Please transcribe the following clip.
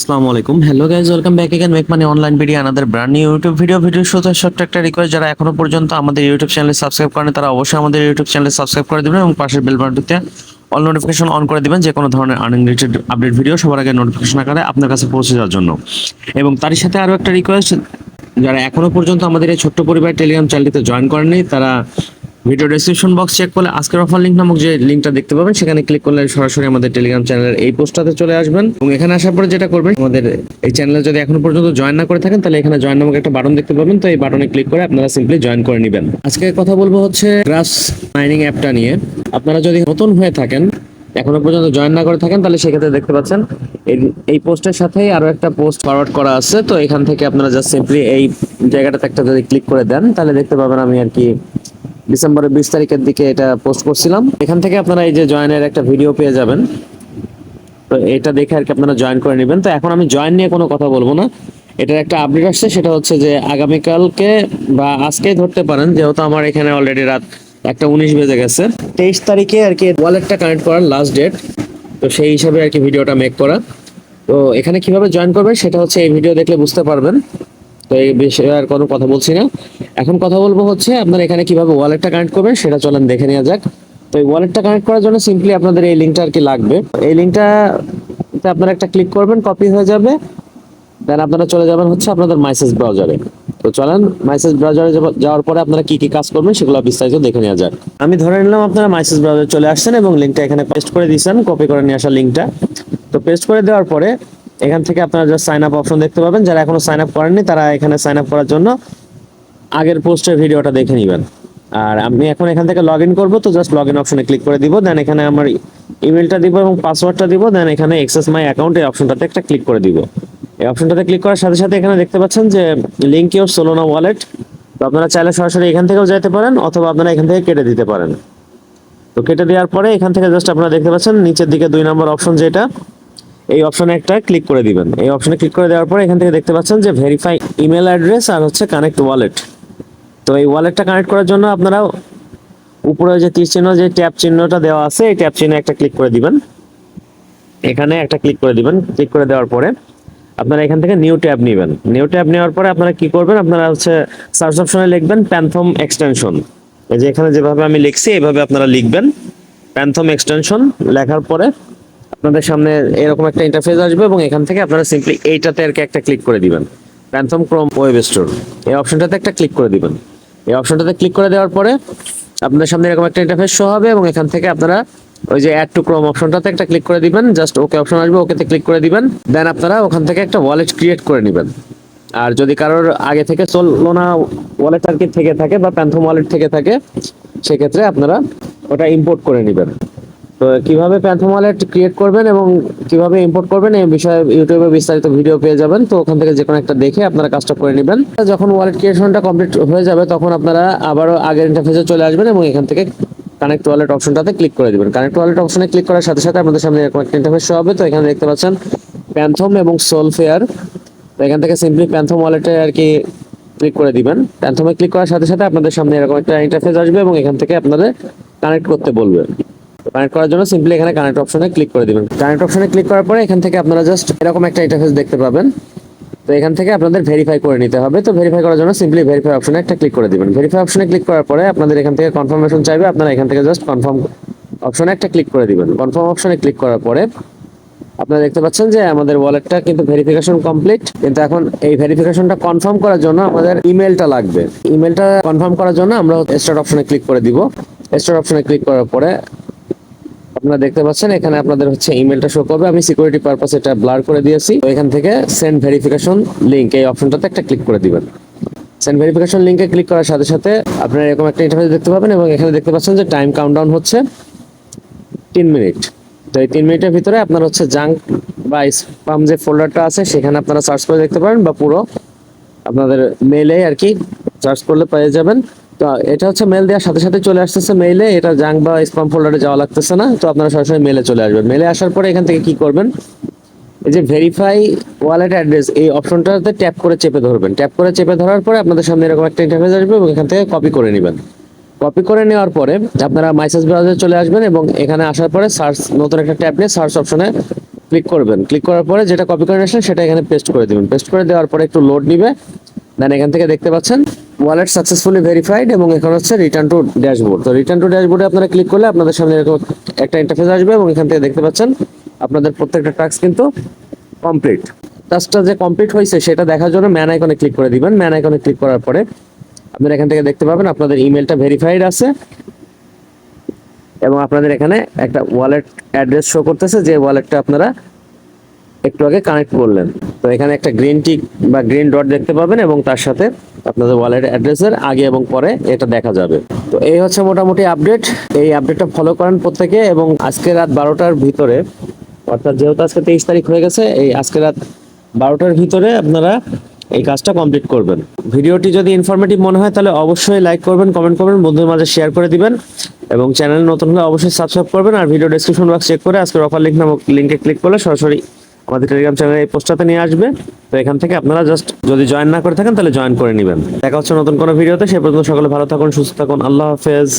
আসসালামু আলাইকুম। Hello guys welcome back again make money online video আনাদের brand new YouTube video video শুধু ছোট্ট একটা রিকোয়েস্ট যারা এখনও পর্যন্ত আমাদের ইউটিউব চ্যানেলে সাবস্ক্রাইব করেন, তারা অবশ্যই আমাদের ইউটিউব চ্যানেলে সাবস্ক্রাইব করে দিবেন এবং পাশের বেল বাটনটিতে অল নোটিফিকেশন অন করে দিবেন যে কোনো ধরনের আর্নিং আপডেট ভিডিও সবার আগে নোটিফিকেশন আকারে আপনার কাছে পৌঁছে যাওয়ার জন্য। এবং তারই সাথে আরও একটা রিকোয়েস্ট যারা এখনও পর্যন্ত আমাদের এই ছোট্ট পরিবার টেলিগ্রাম চ্যানেলটিতে জয়েন করেননি, তারা ভিডিও ডেসক্রিপশন বক্স চেক করলে আজকের অফার লিঙ্ক নামক যে লিঙ্কটা দেখতে পাবেন, সেখানে ক্লিক করলে সরাসরি আমাদের টেলিগ্রাম চ্যানেলের এই পোস্টটাতে চলে আসবেন। এবং এখানে আসার পরে যেটা করবেন, আমাদের এই চ্যানেলে যদি এখনও পর্যন্ত জয়েন না করে থাকেন, তাহলে এখানে জয়েন নামক একটা বাটন দেখতে পাবেন। তো এই বাটনে ক্লিক করে আপনারা সিম্পলি জয়েন করে নেবেন। আজকে কথা বলব হচ্ছে গ্রাস মাইনিং অ্যাপটা নিয়ে। আপনারা যদি নতুন হয়ে থাকেন, এখনও পর্যন্ত জয়েন না করে থাকেন, তাহলে সেক্ষেত্রে দেখতে পাচ্ছেন এই- পোস্টের সাথেই আরও একটা পোস্ট ফরওয়ার্ড করা আছে। তো এখান থেকে আপনারা জাস্ট সিম্পলি এই জায়গাটাতে একটা যদি ক্লিক করে দেন, তাহলে দেখতে পাবেন আমি আর কি ডিসেম্বরের বিশ তারিখের দিকে এটা পোস্ট করছিলাম। এখান থেকে আপনারা এই যে জয়েনের একটা ভিডিও পেয়ে যাবেন। তো এটা দেখে আর কি আপনারা জয়েন করে নেবেন। তো এখন আমি জয়েন নিয়ে কোনো কথা বলব না। এটার একটা আপডেট আসছে, সেটা হচ্ছে যে আগামীকালকে বা আজকেই ধরতে পারেন, যেহেতু আমার এখানে অলরেডি রাত একটা উনিশ বেজে গেছে। তেইশ তারিখে আর কি ওয়ালেটটা কানেক্ট করার লাস্ট ডেট তো সেই হিসাবে আর কি ভিডিওটা মেক করা। তো এখানে কীভাবে জয়েন করবেন, সেটা হচ্ছে এই ভিডিও দেখলে বুঝতে পারবেন। তো এই বিষয়ে আর কোনো কথা বলছি না। এখন কথা বলব হচ্ছে আপনারা এখানে কীভাবে ওয়ালেটটা কানেক্ট করবেন সেটা চলেন দেখে নেওয়া যাক। তো এই ওয়ালেটটা কানেক্ট করার জন্য সিম্পলি আপনাদের এই লিঙ্কটা আর কি লাগবে। এই লিঙ্কটা আপনারা একটা ক্লিক করবেন কপি হয়ে যাবে। দেন আপনারা চলে যাবেন হচ্ছে আপনাদের মাইসেজ ব্রাউজারে তো চলেন মাইসেজ ব্রাউজারে যাওয়ার পরে আপনারা কি কি কাজ করবেন সেগুলো বিস্তারিত দেখে নেওয়া যাক। আমি ধরে নিলাম আপনারা মাইসেজ ব্রাউজারে চলে আসছেন এবং লিঙ্কটা এখানে পেস্ট করে দিয়েছেন কপি করে নিয়ে আসা লিঙ্কটা তো পেস্ট করে দেওয়ার পরে এখান থেকে আপনারা জাস্ট সাইন আপ অপশন দেখতে পাবেন। যারা এখনও সাইন আপ করেননি, তারা এখানে সাইন আপ করার জন্য আগের পোস্টের ভিডিওটা দেখে নেবেন। আর আমি এখন এখান থেকে লগ ইন করব, তো জাস্ট লগ ইন অপশনে ক্লিক করে দিব। দেন এখানে আমার ইমেলটা দিব এবং পাসওয়ার্ডটা দিব। দেন এখানে এক্সেস মাই অ্যাকাউন্ট এই অপশনটাতে একটা ক্লিক করে দিব। এই অপশনটাতে ক্লিক করার সাথে সাথে এখানে দেখতে পাচ্ছেন যে লিঙ্ক ইউর সোলোনা ওয়ালেট তো আপনারা চাইলে সরাসরি এখান থেকেও যেতে পারেন, অথবা আপনারা এখান থেকে কেটে দিতে পারেন। তো কেটে দেওয়ার পরে এখান থেকে জাস্ট আপনারা দেখতে পাচ্ছেন, নিচের দিকে দুই নম্বর অপশন যেটা এই অপশনে একটা ক্লিক করে দিবেন। এই অপশনে ক্লিক করে দেওয়ার পরে এখান থেকে দেখতে পাচ্ছেন যে ভেরিফাই ইমেল অ্যাড্রেস আর হচ্ছে কানেক্ট ওয়ালেট তো এই ওয়ালেটটা কানেক্ট করার জন্য আপনারা উপরে যে তীর চিহ্ন, যে ট্যাপ চিহ্নটা দেওয়া আছে, এই ট্যাপ চিহ্নে একটা ক্লিক করে দিবেন। এখানে একটা ক্লিক করে দিবেন। ক্লিক করে দেওয়ার পরে আপনারা এখান থেকে নিউ ট্যাব নেবেন। নিউ ট্যাব নেওয়ার পরে আপনারা কি করবেন? আপনারা হচ্ছে সার্চ অপশনে লিখবেন প্যান্থম এক্সটেনশন এই যে এখানে যেভাবে আমি লিখছি, এইভাবে আপনারা লিখবেন। প্যান্থম এক্সটেনশন লেখার পরে আপনাদের সামনে এরকম একটা ইন্টারফেস আসবে এবং এখান থেকে আপনারা সিম্পলি এইটাতে আর কি একটা ক্লিক করে দিবেন। প্যান্থম ক্রোম ওয়েব স্টোর এই অপশনটাতে একটা ক্লিক করে দিবেন। এই অপশনটাতে ক্লিক করে দেওয়ার পরে আপনাদের সামনে এরকম একটা ইন্টারফেস শো হবে এবং এখান থেকে আপনারা ওই যে অ্যাড টু ক্রোম অপশনটাতে একটা ক্লিক করে দিবেন। জাস্ট ওকে অপশন আসবে, ওকেতে ক্লিক করে দিবেন। দেন আপনারা ওখান থেকে একটা ওয়ালেট ক্রিয়েট করে নেবেন। আর যদি কারোর আগে থেকে সোলোনা ওয়ালেট আর কি থেকে থাকে বা প্যান্থম ওয়ালেট থেকে থাকে, সেক্ষেত্রে আপনারা ওটা ইম্পোর্ট করে নেবেন। তো কীভাবে প্যান্থম ওয়ালেট ক্রিয়েট করবেন এবং কীভাবে ইম্পোর্ট করবেন এই বিষয়ে ইউটিউবে বিস্তারিত ভিডিও পেয়ে যাবেন। তো ওখান থেকে যে কোনো একটা দেখে আপনারা কাজটা করে নেবেন। যখন ওয়ালেট ক্রিয়েশনটা কমপ্লিট হয়ে যাবে, তখন আপনারা আবারও আগের ইন্টারফেসে চলে আসবেন এবং এখান থেকে কানেক্ট ওয়ালেট অপশনটাতে ক্লিক করে দিবেন। কানেক্ট ওয়ালেট অপশনে ক্লিক করার সাথে সাথে আপনাদের সামনে এরকম একটা ইন্টারফেস হবে। তো এখানে দেখতে পাচ্ছেন প্যান্থম এবং সোলফেয়ার তো এখান থেকে সিম্পলি প্যান্থম ওয়ালেটে আর কি ক্লিক করে দিবেন। প্যান্থমে ক্লিক করার সাথে সাথে আপনাদের সামনে এরকম একটা ইন্টারফেস আসবে এবং এখান থেকে আপনাদের কানেক্ট করতে বলবে। কানেক্ট করার জন্য সিম্পলি এখানে কানেক্ট অপশনে ক্লিক করে দিবেন। কানেক্ট অপশনে ক্লিক করার পরে এখান থেকে আপনারা জাস্ট এরকম একটা ইন্টারফেস দেখতে পাবেন। তো এখান থেকে আপনাদের ভেরিফাই করে নিতে হবে। তো ভেরিফাই করার জন্য সিম্পলি ভেরিফাই অপশনে একটা ক্লিক করে দিবেন। ভেরিফাই অপশনে ক্লিক করার পরে আপনাদের এখান থেকে কনফার্মেশন চাইবে। আপনারা এখান থেকে জাস্ট কনফার্ম অপশনে একটা ক্লিক করে দিবেন। কনফার্ম অপশনে ক্লিক করার পরে আপনারা দেখতে পাচ্ছেন যে আমাদের ওয়ালেটটা কিন্তু ভেরিফিকেশন কমপ্লিট কিন্তু এখন এই ভেরিফিকেশনটা কনফার্ম করার জন্য আমাদের ইমেলটা লাগবে। ইমেলটা কনফার্ম করার জন্য আমরা স্টার্ট অপশনে ক্লিক করে দিব। স্টার্ট অপশনে ক্লিক করার পরে আপনারা দেখতে পাচ্ছেন, এখানে আপনাদের হচ্ছে ইমেলটা শো করবে। আমি সিকিউরিটি পারপাস এটা ব্লার করে দিয়েছি। তো এখান থেকে সেন্ড ভেরিফিকেশন লিংক এই অপশনটাতে একটা ক্লিক করে দিবেন। সেন্ড ভেরিফিকেশন লিংকে ক্লিক করার সাথে সাথে আপনারা এরকম একটা ইন্টারফেস দেখতে পাবেন এবং এখানে দেখতে পাচ্ছেন যে টাইম কাউন্টডাউন হচ্ছে তিন মিনিট তো এই তিন মিনিটের ভিতরে আপনার হচ্ছে জাঙ্ক বা স্পাম যে ফোল্ডারটা আছে, সেখানে আপনারা সার্চ করে দেখতে পারেন বা পুরো আপনাদের মেলে আর কি সার্চ করলে পেয়ে যাবেন। এটা হচ্ছে মেল দেওয়ার সাথে সাথে চলে আসতেছে মেইলে এটা জাঙ্ক বা স্পাম ফোল্ডারে যাওয়া লাগতেছে না, তো আপনারা সরাসরি মেলে চলে আসবেন। মেলে আসার পরে এখান থেকে কি করবেন? এই যে ভেরিফাই ওয়ালেট অ্যাড্রেস এই অপশনটাতে ট্যাপ করে চেপে ধরবেন। ট্যাপ করে চেপে ধরার পরে আপনাদের সামনে এরকম একটা ইন্টারফেস আসবে এবং এখান থেকে কপি করে নেবেন। কপি করে নেওয়ার পরে আপনারা মাইসেস ব্রাউজারে চলে আসবেন এবং এখানে আসার পরে সার্চ নতুন একটা ট্যাব নিয়ে সার্চ অপশনে ক্লিক করবেন। ক্লিক করার পরে যেটা কপি করে আসলেন সেটা এখানে পেস্ট করে দিবেন। পেস্ট করে দেওয়ার পরে একটু লোড নিবে দেন এখান থেকে দেখতে পাচ্ছেন ওয়ালেট সাকসেসফুলি ভেরিফাইড এবং এখানে হচ্ছে রিটার্ন টু ড্যাশবোর্ড তো রিটার্ন টু ড্যাশবোর্ডে আপনারা ক্লিক করলে আপনাদের সামনে এরকম একটা ইন্টারফেস আসবে এবং এখান থেকে দেখতে পাচ্ছেন আপনাদের প্রত্যেকটা টাস্ক কিন্তু কমপ্লিট টাস্কটা যে কমপ্লিট হয়েছে সেটা দেখার জন্য ম্যান আইকনে ক্লিক করে দিবেন। ম্যান আইকনে ক্লিক করার পরে আপনারা এখান থেকে দেখতে পাবেন আপনাদের ইমেলটা ভেরিফাইড আছে এবং আপনাদের এখানে একটা ওয়ালেট অ্যাড্রেস শো করতেছে যে ওয়ালেটটা আপনারা একটু আগে কানেক্ট করলেন। তো এখানে একটা গ্রিন টিক বা গ্রিন ডট দেখতে পাবেন এবং তার সাথে আপনাদের ওয়ালেট অ্যাড্রেসের আগে এবং পরে এটা দেখা যাবে। তো এই হচ্ছে মোটামুটি আপডেট এই আপডেটটা ফলো করেন প্রত্যেকে এবং আজকে রাত বারোটার ভিতরে, অর্থাৎ যেহেতু আজকে তেইশ তারিখ হয়ে গেছে, এই আজকে রাত বারোটার ভিতরে আপনারা এই কাজটা কমপ্লিট করবেন। ভিডিওটি যদি ইনফরমেটিভ মনে হয়, তাহলে অবশ্যই লাইক করবেন কমেন্ট করবেন, বন্ধুদের মাঝে শেয়ার করে দিবেন এবং চ্যানেল নতুন হলে অবশ্যই সাবস্ক্রাইব করবেন। আর ভিডিও ডেসক্রিপশন বক্স চেক করে আজকের অফার লিঙ্ক নামক লিঙ্কে ক্লিক করলে সরাসরি আমাদের টেলিগ্রাম চ্যানেলে এই পোস্টটাতে নিয়ে আসবে। তো এখান থেকে আপনারা জাস্ট যদি জয়েন না করে থাকেন, তাহলে জয়েন করে নেবেন। দেখা হচ্ছে নতুন কোনো ভিডিওতে সে পর্যন্ত সকলে ভালো থাকুন, সুস্থ থাকুন, আল্লাহ হাফেজ।